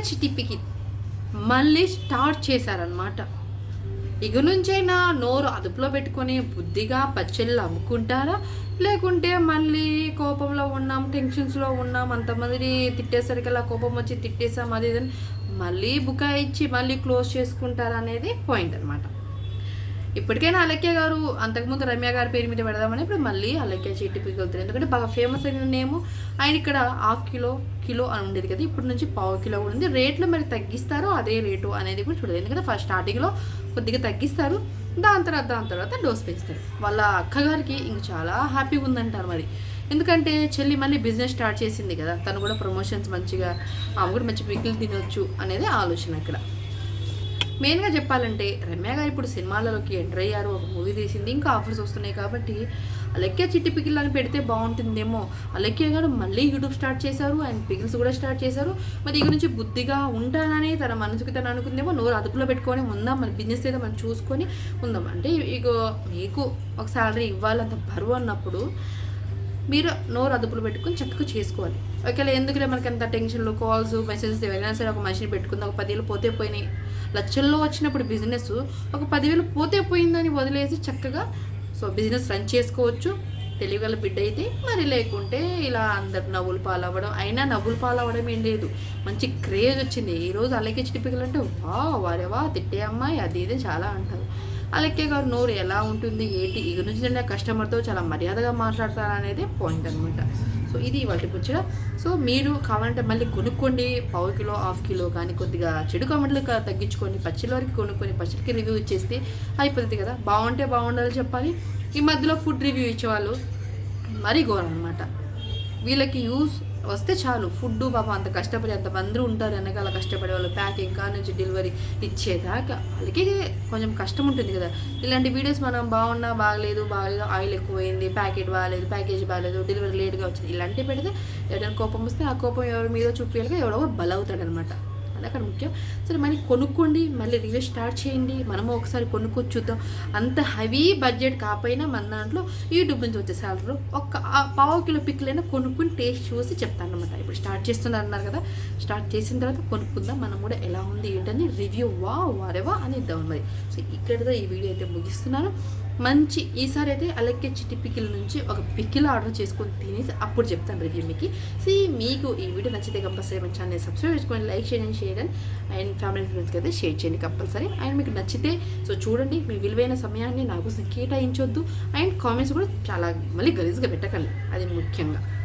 చిటిపికి మళ్ళీ స్టార్ట్ చేశారనమాట ఇక నుంచైనా నోరు అదుపులో పెట్టుకొని బుద్ధిగా పచ్చళ్ళు అమ్ముకుంటారా? లేకుంటే మళ్ళీ కోపంలో ఉన్నాం టెన్షన్స్లో ఉన్నాం అంతమందిని తిట్టేసరికల్లా కోపం వచ్చి తిట్టేసాం అది ఇది అని మళ్ళీ ఇచ్చి మళ్ళీ క్లోజ్ చేసుకుంటారా అనేది పాయింట్ అనమాట ఇప్పటికైనా అలక్య గారు అంతకుముందు రమ్య గారి పేరు మీద పెడదామని ఇప్పుడు మళ్ళీ అలక్య చెట్టు పిగులుతారు ఎందుకంటే బాగా ఫేమస్ అయిన నేము. ఆయన ఇక్కడ హాఫ్ కిలో కిలో అని ఉండేది కదా ఇప్పుడు నుంచి పావు కిలో కూడా ఉంది. రేట్లు మరి తగ్గిస్తారో అదే రేటు అనేది కూడా చూడలేదు ఎందుకంటే ఫస్ట్ స్టార్టింగ్లో కొద్దిగా తగ్గిస్తారు దాని తర్వాత దాని తర్వాత డోస్ పెంచుతారు. వాళ్ళ అక్కగారికి ఇంక చాలా హ్యాపీగా ఉందంటారు మరి. ఎందుకంటే చెల్లి మళ్ళీ బిజినెస్ స్టార్ట్ చేసింది కదా తను కూడా ప్రమోషన్స్ మంచిగా ఆమె కూడా మంచి పికిల్ తినొచ్చు అనేది ఆలోచన ఇక్కడ మెయిన్గా చెప్పాలంటే రమ్య గారు ఇప్పుడు సినిమాలలోకి ఎంటర్ అయ్యారు ఒక మూవీ తీసింది ఇంకా ఆఫర్స్ వస్తున్నాయి కాబట్టి అలెక్కే చిట్టి పికిల్ అని పెడితే బాగుంటుందేమో. అలెక్కే గారు మళ్ళీ యూట్యూబ్ స్టార్ట్ చేశారు అండ్ పిగిల్స్ కూడా స్టార్ట్ చేశారు. మరి ఇక నుంచి బుద్ధిగా ఉంటానని తన మనసుకి తను అనుకుందేమో నోరు అదుపులో పెట్టుకొని ఉందాం మన బిజినెస్ ఏదో మనం చూసుకొని ఉందాం. అంటే ఇక మీకు ఒక శాలరీ ఇవ్వాలంత బరువు అన్నప్పుడు మీరు నోరు అదుపులో పెట్టుకొని చక్కగా చేసుకోవాలి. ఒకవేళ ఎందుకులే మనకి ఎంత టెన్షన్లు కాల్స్ మెసేజెస్ ఎవరైనా సరే ఒక మనిషిని పెట్టుకుందాం ఒక పదివేలు పోతే పోయినాయి. లక్షల్లో వచ్చినప్పుడు బిజినెస్ ఒక పదివేలు పోతే పోయిందని వదిలేసి చక్కగా సో బిజినెస్ రన్ చేసుకోవచ్చు. తెలివిగల బిడ్డ అయితే మరి లేకుంటే ఇలా అందరు నవ్వులు పాలవ్వడం. అయినా నవ్వులు పాలవ్వడం ఏం లేదు. మంచి క్రేజ్ వచ్చింది. ఈరోజు అలాగే చిటిపికలు అంటే వా వారేవా తిట్టే అమ్మాయి. అది ఇది చాలా అంటారు. అలెక్కే గారు నోరు ఎలా ఉంటుంది ఏంటి ఇక నుంచి ఆ కస్టమర్తో చాలా మర్యాదగా మాట్లాడతారనేది పాయింట్ అనమాట సో ఇది వాటి పుచ్చడ సో మీరు కావాలంటే మళ్ళీ కొనుక్కోండి పావు కిలో హాఫ్ కిలో కానీ కొద్దిగా చెడు కామెంట్లు తగ్గించుకొని పచ్చిల వరకు కొనుక్కొని పచ్చడికి రివ్యూ ఇచ్చేస్తే అయిపోతుంది కదా. బాగుంటే బాగుండాలని చెప్పాలి. ఈ మధ్యలో ఫుడ్ రివ్యూ ఇచ్చేవాళ్ళు మరీ ఘోరం అనమాట వీళ్ళకి యూస్ వస్తే చాలు. ఫుడ్ పాపం అంత కష్టపడి అంతమంది ఉంటారు వెనకాల కష్టపడే వాళ్ళు. ప్యాకింగ్ కా నుంచి డెలివరీ ఇచ్చేదాకా వాళ్ళకి కొంచెం కష్టం ఉంటుంది కదా. ఇలాంటి వీడియోస్ మనం బాగున్నా బాగలేదు బాగలేదు ఆయిల్ ఎక్కువైంది ప్యాకెట్ బాగాలేదు ప్యాకేజ్ బాగాలేదు డెలివరీ లేట్గా వచ్చింది ఇలాంటివి పెడితే ఎవరైనా కోపం వస్తే ఆ కోపం ఎవరి మీద చూపించాలిగా ఎవడో బలవుతాడనమాట. అనమాట అది అక్కడ ముఖ్యం. సరే మళ్ళీ కొనుక్కోండి మళ్ళీ రివ్యూ స్టార్ట్ చేయండి మనము ఒకసారి కొనుక్కొని చూద్దాం. అంత హెవీ బడ్జెట్ కాకపోయినా మన దాంట్లో యూట్యూబ్ నుంచి వచ్చే సాలరీ ఒక పావు కిలో పిక్లైనా కొనుక్కుని టేస్ట్ చూసి చెప్తాను అనమాట ఇప్పుడు స్టార్ట్ చేస్తున్నారు అన్నారు కదా స్టార్ట్ చేసిన తర్వాత కొనుక్కుందాం. మనం కూడా ఎలా ఉంది ఏంటని రివ్యూ వా వారేవా అని ఇద్దాం మరి. సో ఇక్కడితో ఈ వీడియో అయితే ముగిస్తున్నాను. మంచి ఈసారి అయితే అలెక్కే చిట్టి పికిల్ నుంచి ఒక పికిల్ ఆర్డర్ చేసుకొని తినేసి అప్పుడు చెప్తాను రివ్యూ మీకు. సో మీకు ఈ వీడియో నచ్చితే కంపల్సరీ మన ఛానల్ సబ్స్క్రైబ్ చేసుకోండి లైక్ చేయండి షేర్ అండ్ అండ్ ఫ్యామిలీ ఫ్రెండ్స్కి అయితే షేర్ చేయండి కంపల్సరీ అండ్ మీకు నచ్చితే సో చూడండి మీ విలువైన సమయాన్ని నా కోసం కేటాయించొద్దు. అండ్ కామెంట్స్ కూడా చాలా మళ్ళీ గలీజ్గా పెట్టకండి. అది ముఖ్యంగా.